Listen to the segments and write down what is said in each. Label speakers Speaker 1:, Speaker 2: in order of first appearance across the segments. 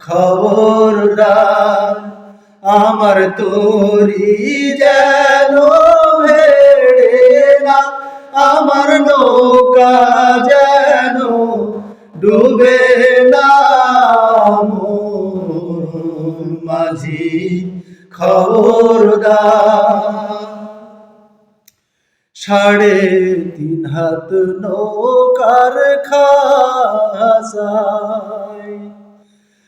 Speaker 1: খবরদার আমার তোরি যেন না, আমার নৌকা যেন ডুবে না মাঝি খবরদার সাড়ে তিন হাত নৌকার খাসায়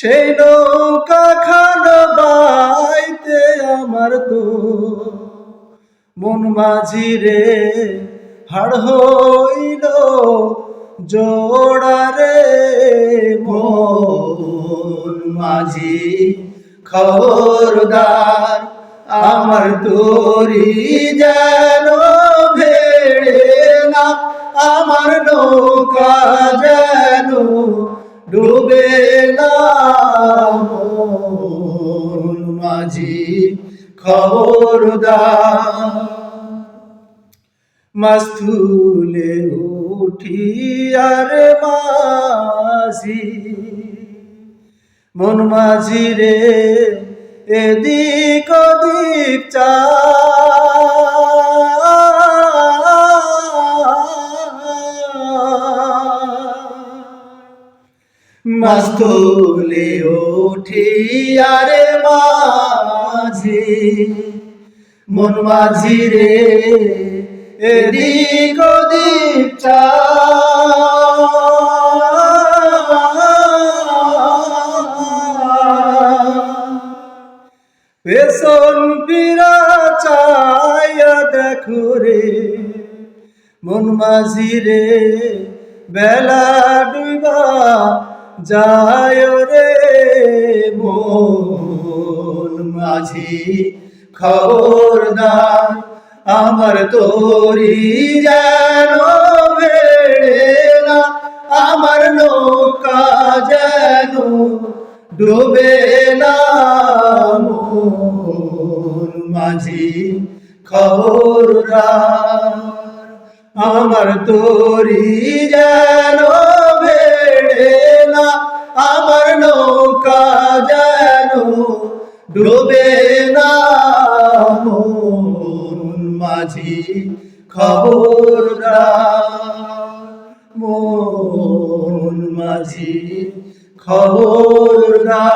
Speaker 1: সেই নৌকা খান বাইতে আমার তো মন মাঝি রে, হাড় হইল জোড়া রে, মন মাঝি খবরদার আমার তোরি যেন ভেড়ে না, আমার নৌকা যেন ডুবে না মাঝি খবরদার। মাস্তুলে উঠি আর মাঝি মন মাঝি রে এদিক ওদিক চা মাস্তুলে উঠি আরে মাঝি, মন মাঝি রে, এদিক ওদিক চা। পেছন ফিরা চাইয়া দেখো রে, মন মাঝি রে, বেলা ডুবা যায় রে মন মাঝি, খবরদার আমার তোরি যেন বেড়ে না, আমার নৌকা যেন ডুবে না মন মাঝি, খবরদার আমার তোরি যেন বেড়ে মাঝি খবরদার মন মাঝি খবরদার